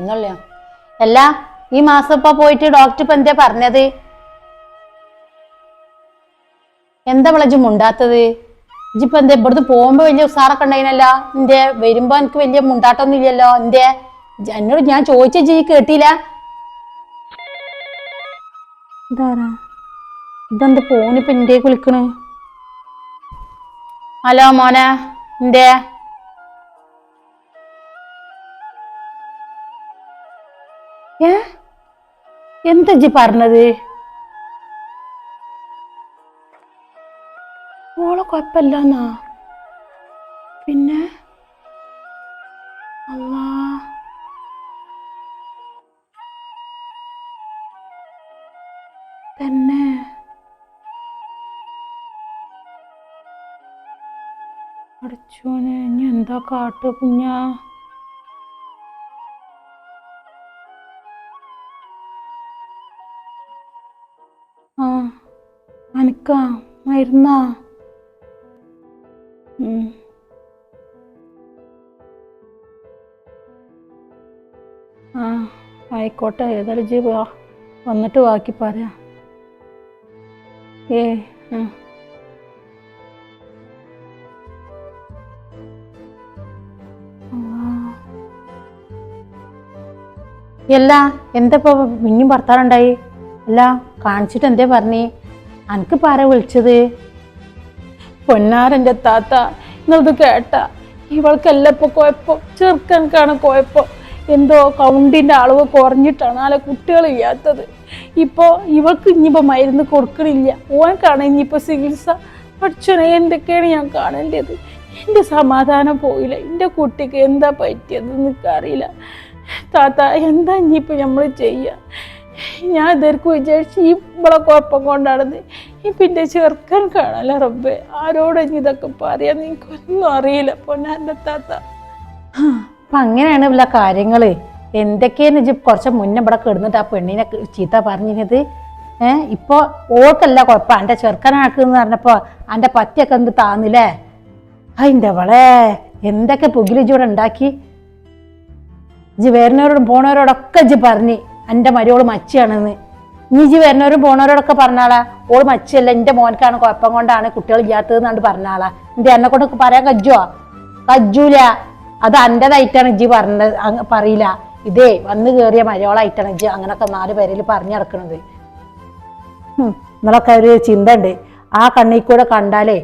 എന്നല്ല അല്ല ഈ മാസം ഇപ്പൊ പോയിട്ട് ഡോക്ടർ ഇപ്പൊ എന്താ പറഞ്ഞത്? എന്താ വിളജ് മുണ്ടാത്തത്? ഇജിപ്പോ എന്താ ഇവിടുന്ന് പോകുമ്പോ വലിയ ഉസാറൊക്കെ ഉണ്ടായിനല്ല? എന്റെ വരുമ്പോ എനിക്ക് വലിയ മുണ്ടാട്ടൊന്നും ഇല്ലല്ലോ? എന്റെ എന്നോട് ഞാൻ ചോദിച്ച ജീ കേട്ടില്ല? ഇതാരാ? ഇതെന്താ ഫോണിപ്പോ എന്റെ വിളിക്കണേ? ഹലോ മോനെ എന്തേ ഏ? എന്താ ജി പറഞ്ഞത്? ഓളെ കുഴപ്പമില്ലെന്നാ? പിന്നെ? അമ്മാ തന്നെ. അടച്ചോനെ ഇനി എന്താ കാട്ടു കുഞ്ഞാ? അനക്കാ മരുന്നാ. ആ ആയിക്കോട്ടെ ഏതായാലും ജി വന്നിട്ട് ബാക്കി പറയാം. ഏ ആ. എല്ലാ എന്താ ഇപ്പൊ പിന്നെയും ഭർത്താവുണ്ടായി എല്ലാ കാണിച്ചിട്ട് എന്തേ പറഞ്ഞേ? അനക്ക് പാര വിളിച്ചത്? പൊന്നാരന്റെ താത്ത എന്നത് കേട്ട. ഇവൾക്കല്ല ഇപ്പോൾ കുഴപ്പം. ചെറുക്കനക്കാണ് കുഴപ്പം. എന്തോ കൗണ്ടിന്റെ അളവ് കുറഞ്ഞിട്ടാണ് അല്ല കുട്ടികളില്ലാത്തത് ഇപ്പോൾ ഇവൾക്ക് ഇനിയിപ്പോൾ മരുന്ന് കൊടുക്കണില്ല. ഓനക്കാണ് ഇനിയിപ്പോൾ ചികിത്സ. പഠിച്ചോനെ എന്തൊക്കെയാണ് ഞാൻ കാണേണ്ടത്? എന്റെ സമാധാനം പോയില്ല. എന്റെ കുട്ടിക്ക് എന്താ പറ്റിയത് എനിക്കറിയില്ല താത്ത എന്താ ഇനിയിപ്പോൾ നമ്മൾ ചെയ്യുക ഞാൻ ഇതൊരു വിചാരിച്ച് ഈ ഇവിടെ കുഴപ്പം കൊണ്ടാണെന്ന് പിന്നെ ചെറുക്കൻ കാണാല റബ്ബെ? ആരോട് ഇനി ഇതൊക്കെ പറയാൻ നിനക്കൊന്നും അറിയില്ല പൊന്നാന്റെ താത്ത. അപ്പം അങ്ങനെയാണ് ഇവിടെ കാര്യങ്ങൾ എന്തൊക്കെയാണ് ഇജ്ജ് കുറച്ച് മുന്നേ ഇവിടെ കിടന്നിട്ട് ആ പെണ്ണിനെ ചീത്ത പറഞ്ഞിരുന്നത്? ഏഹ് ഇപ്പോൾ ഓൾക്കല്ല കുഴപ്പം. എന്റെ ചെറുക്കനാക്കെന്ന് പറഞ്ഞപ്പോൾ എന്റെ പറ്റിയൊക്കെ എന്ത് താന്നില്ലേ? അതിന്റെ അവളെ. എന്തൊക്കെ പുകിലിജൂടെ ഉണ്ടാക്കി? ഇജ്ജ് വരുന്നവരോടും പോണവരോടൊക്കെ ഇജ്ജ് പറഞ്ഞ്. എന്റെ മരിയോൾ മച്ചിയാണെന്ന്. ഇജ്ജ് വരുന്നവരും പോണവരോടൊക്കെ പറഞ്ഞാളാ ഓൾ മച്ചല്ല എന്റെ മോനക്കാണ് കുഴപ്പം കൊണ്ടാണ് കുട്ടികൾ ഇല്ലാത്തതെന്നാണ് പറഞ്ഞാളാ എന്റെ എന്നെ കൊണ്ട് പറയാൻ കജ്ജുവോ? കജ്ജൂല. അത് അന്റെതായിട്ടാണ് ഇജ്ജി പറഞ്ഞത്. പറയില്ല. ഇതേ വന്ന് കയറിയ മലയാളമായിട്ടാണ് ഇജ്ജി അങ്ങനൊക്കെ നാല് പേരിൽ പറഞ്ഞു നടക്കണത്. ഉം. നിങ്ങളൊക്കെ ഒരു ചിന്ത ഉണ്ട് ആ കണ്ണിൽ കൂടെ കണ്ടാലേ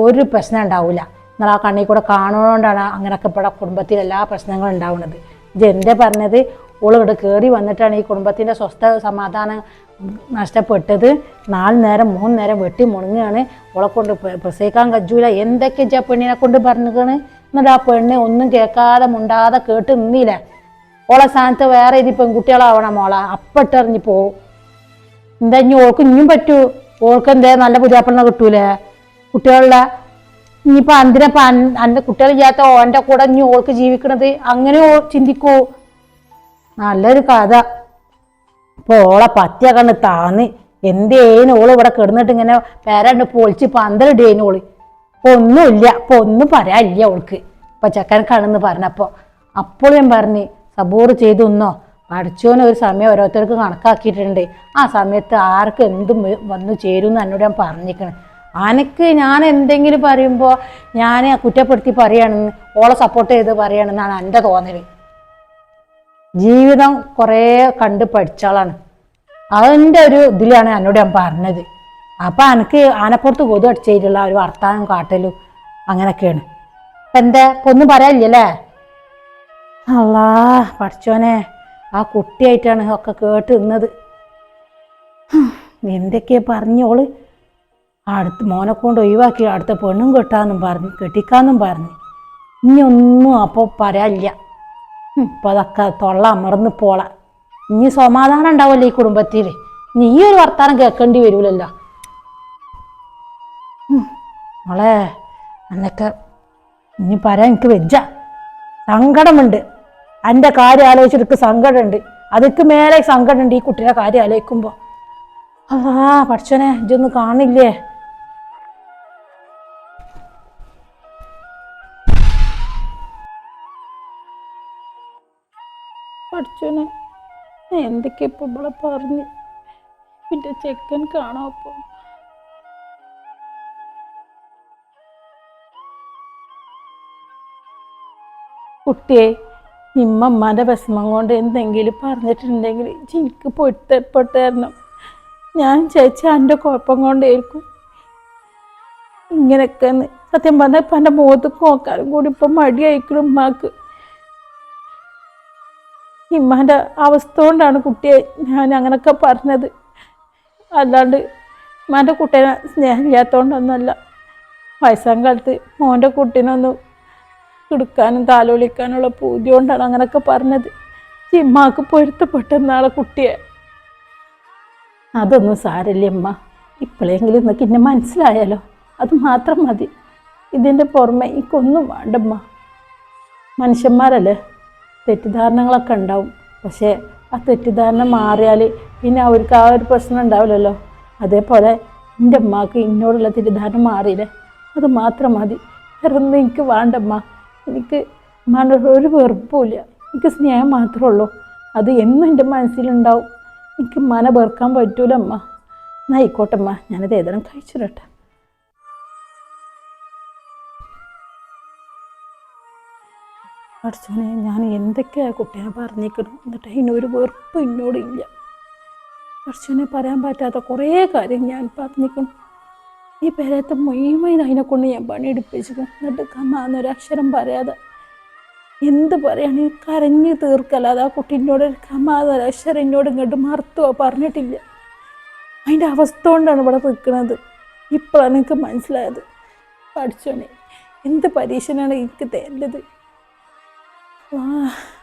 ഒരു പ്രശ്നം ഉണ്ടാവില്ല നിങ്ങൾ ആ കണ്ണിൽ കൂടെ കാണുന്നതുകൊണ്ടാണ് അങ്ങനൊക്കെ ഇവിടെ കുടുംബത്തിൽ എല്ലാ പ്രശ്നങ്ങളും ഉണ്ടാവുന്നത് ഇത് എന്റെ പറഞ്ഞത്? ഓൾ ഇവിടെ കയറി വന്നിട്ടാണ് ഈ കുടുംബത്തിന്റെ സ്വസ്ഥ സമാധാനം നഷ്ടപ്പെട്ടത്. നാല് നേരം മൂന്ന് നേരം വെട്ടി മുണങ്ങുകയാണ് ഓളെ കൊണ്ട് പ്ര- പ്രസവിക്കാൻ കജ്ജൂല എന്തൊക്കെ ജ പെണ്ണിനെ കൊണ്ട് പറഞ്ഞിക്കണ്? എന്നിട്ട് ആ പെണ്ണ് ഒന്നും കേൾക്കാതെ മുണ്ടാതെ കേട്ട് നിന്നില്ല. ഓളെ സ്ഥാനത്ത് വേറെ ഇത് പെൺകുട്ടികളാവണം മോളെ. അപ്പിട്ടെറിഞ്ഞ് പോവും എന്താ ഇനി ഓൾക്ക് ഇനിയും പറ്റൂ? ഓൾക്ക് എന്തേ നല്ല പുതിയാപ്പിളിനെ കിട്ടൂലേ? കുട്ടികളുടെ ഇനിയിപ്പോ അന്തിനെ അന്റെ കുട്ടികളില്ലാത്ത ഓന്റെ കൂടെ ഇനി ഓൾക്ക് ജീവിക്കണത്? അങ്ങനെ ചിന്തിക്കൂ. നല്ലൊരു കഥ. അപ്പൊ ഓളെ പറ്റിയ കണ്ട് താന്ന്. എന്തേനു ഓൾ ഇവിടെ കിടന്നിട്ട് ഇങ്ങനെ പേരണ്ട് പൊളിച്ച് പന്തലിടേനു ഓൾ. ഇപ്പൊ ഒന്നുമില്ല. ഇപ്പൊ ഒന്നും പറയാനില്ല ഓൾക്ക്. ഇപ്പൊ ചെക്കൻ കാണുന്ന് പറഞ്ഞപ്പോ. അപ്പോൾ ഞാൻ പറഞ്ഞു സബൂർ ചെയ്തൊന്നോ പഠിച്ചോനെ ഒരു സമയം ഓരോരുത്തർക്ക് കണക്കാക്കിയിട്ടുണ്ട്. ആ സമയത്ത് ആർക്ക് എന്തും വന്നു ചേരും എന്ന് എന്നോട് ഞാൻ പറഞ്ഞിരിക്കണം. അനക്ക് ഞാൻ എന്തെങ്കിലും പറയുമ്പോൾ ഞാൻ കുറ്റപ്പെടുത്തി പറയുകയാണെന്ന് ഓളെ സപ്പോർട്ട് ചെയ്ത് പറയുകയാണെന്നാണ് എന്റെ തോന്നൽ. ജീവിതം കുറേ കണ്ട് പഠിച്ചാളാണ്. അതിന്റെ ഒരു ഇതിലാണ് എന്നോട് ഞാൻ പറഞ്ഞത്. അപ്പം എനിക്ക് ആനപ്പുറത്ത് കൊതു അടിച്ചിട്ടുള്ള ഒരു വർത്താനം കാട്ടലും അങ്ങനെയൊക്കെയാണ് അപ്പം എന്താ? ഇപ്പം ഒന്നും പറയാനില്ലല്ലേ? അല്ലാ പഠിച്ചോനെ ആ കുട്ടിയായിട്ടാണ് ഒക്കെ കേട്ട് നിന്നത്. എന്തൊക്കെയാ പറഞ്ഞോൾ അടുത്ത് മോനെ കൊണ്ട് ഒഴിവാക്കി അടുത്ത പെണ്ണും കെട്ടാന്നും പറഞ്ഞു കെട്ടിക്കാന്നും പറഞ്ഞു. ഇനിയൊന്നും അപ്പോൾ പറയാനില്ല. ഉം, ഇപ്പൊ അതൊക്കെ തൊള്ള അമർന്ന് പോള. ഇനി സമാധാനം ഉണ്ടാവല്ലോ ഈ കുടുംബത്തിൽ നീ ഒരു വർത്താനം കേൾക്കേണ്ടി വരൂലല്ലോ. മോളെ അന്നൊക്കെ ഇനി പറയാൻ എനിക്ക് വെജ സങ്കടമുണ്ട്. എന്റെ കാര്യം ആലോചിച്ചിട്ട് സങ്കടമുണ്ട്. അതൊക്കെ മേലെ സങ്കടമുണ്ട് ഈ കുട്ടിയുടെ കാര്യം ആലോചിക്കുമ്പോൾ ആ പഠിച്ചോനെ ഇതൊന്നും കാണില്ലേ? എന്തൊക്കെ ഇപ്പൊ ഇവിടെ പറഞ്ഞു? എന്റെ ചെക്കൻ കാണാം അപ്പോൾ കുട്ടിയെ ഇമ്മമ്മാന്റെ വിഷമം കൊണ്ട് എന്തെങ്കിലും പറഞ്ഞിട്ടുണ്ടെങ്കിൽ എനിക്ക് പൊട്ടപ്പെട്ടായിരുന്നു ഞാൻ ചേച്ചി എന്റെ കുഴപ്പം കൊണ്ടായിരിക്കും ഇങ്ങനെയൊക്കെ സത്യം പറഞ്ഞാൽ ഇപ്പം എന്റെ മുഖത്ത് നോക്കാനും കൂടി ഇപ്പം മടിയായിക്കണം ഉമ്മാക്ക്. ഇമ്മാന്റെ അവസ്ഥ കൊണ്ടാണ് കുട്ടിയെ ഞാൻ അങ്ങനൊക്കെ പറഞ്ഞത്. അല്ലാണ്ട് ഇമ്മാന്റെ കുട്ടീനെ സ്നേഹമില്ലാത്തതുകൊണ്ടൊന്നുമല്ല വയസ്സാം കാലത്ത് മോന്റെ കുട്ടീനൊന്ന് എടുക്കാനും താലോലിക്കാനുള്ള പൂതി കൊണ്ടാണ് അങ്ങനൊക്കെ പറഞ്ഞത്. ഇമ്മാക്ക് പൊരുത്തപ്പെട്ടെന്നാളെ കുട്ടിയെ. അതൊന്നും സാരല്ലേ അമ്മ ഇപ്പോഴെങ്കിലും നിങ്ങൾക്ക് എന്നെ മനസ്സിലായാലോ? അത് മാത്രം മതി. ഇതിന്റെ പുറമെ എനിക്കൊന്നും വേണ്ടമ്മ മനുഷ്യന്മാരല്ലേ? തെറ്റിദ്ധാരണകളൊക്കെ ഉണ്ടാവും. പക്ഷേ ആ തെറ്റിദ്ധാരണ മാറിയാൽ പിന്നെ അവർക്ക് ആ ഒരു പ്രശ്നം ഉണ്ടാവില്ലല്ലോ. അതേപോലെ എന്റെ അമ്മയ്ക്ക് എന്നോടുള്ള തെറ്റിദ്ധാരണ മാറിയില്ലേ? അത് മാത്രം മതി. വേറെ ഒന്നും എനിക്ക് വേണ്ടമ്മ എനിക്ക് ഉമ്മാന്റെ ഒരു വെറുപ്പുമില്ല. എനിക്ക് സ്നേഹം മാത്രമേ ഉള്ളൂ. അത് എന്നും എന്റെ മനസ്സിലുണ്ടാവും. എനിക്ക് മന വെറുക്കാൻ പറ്റൂലമ്മ എന്നായിക്കോട്ടമ്മ ഞാനത് ഏതാനും കഴിച്ചിടട്ടെ. പഠിച്ചോനെ ഞാൻ എന്തൊക്കെയാണ് കുട്ടീനെ പറഞ്ഞേക്കണം എന്നിട്ട് അതിനൊരു വെറുപ്പ് എന്നോടില്ല പഠിച്ചോനെ പറയാൻ പറ്റാത്ത കുറേ കാര്യം ഞാൻ പറഞ്ഞേക്കണം ഈ പേരത്തെ മുഴുവൻ അതിനെ കൊണ്ട് ഞാൻ പണിയെടുപ്പിച്ചിരിക്കും. എന്നിട്ട് കമ്മാന്നൊരു അക്ഷരം പറയാതെ എന്ത് പറയാണ് കരഞ്ഞ് തീർക്കല്ലാതെ ആ കുട്ടീനോട് എന്നോട് കമ്മാന്നൊരു അക്ഷരം എന്നോട് ഇങ്ങോട്ട് മറുത്തുവോ പറഞ്ഞിട്ടില്ല. അതിന്റെ അവസ്ഥ കൊണ്ടാണ് ഇവിടെ നിൽക്കുന്നത്. ഇപ്പോഴാണ് എനിക്ക് മനസ്സിലായത്. പഠിച്ചോനെ എന്ത് പരീക്ഷനാണ് എനിക്ക് തരേണ്ടത്? ആ. ഇച്ച്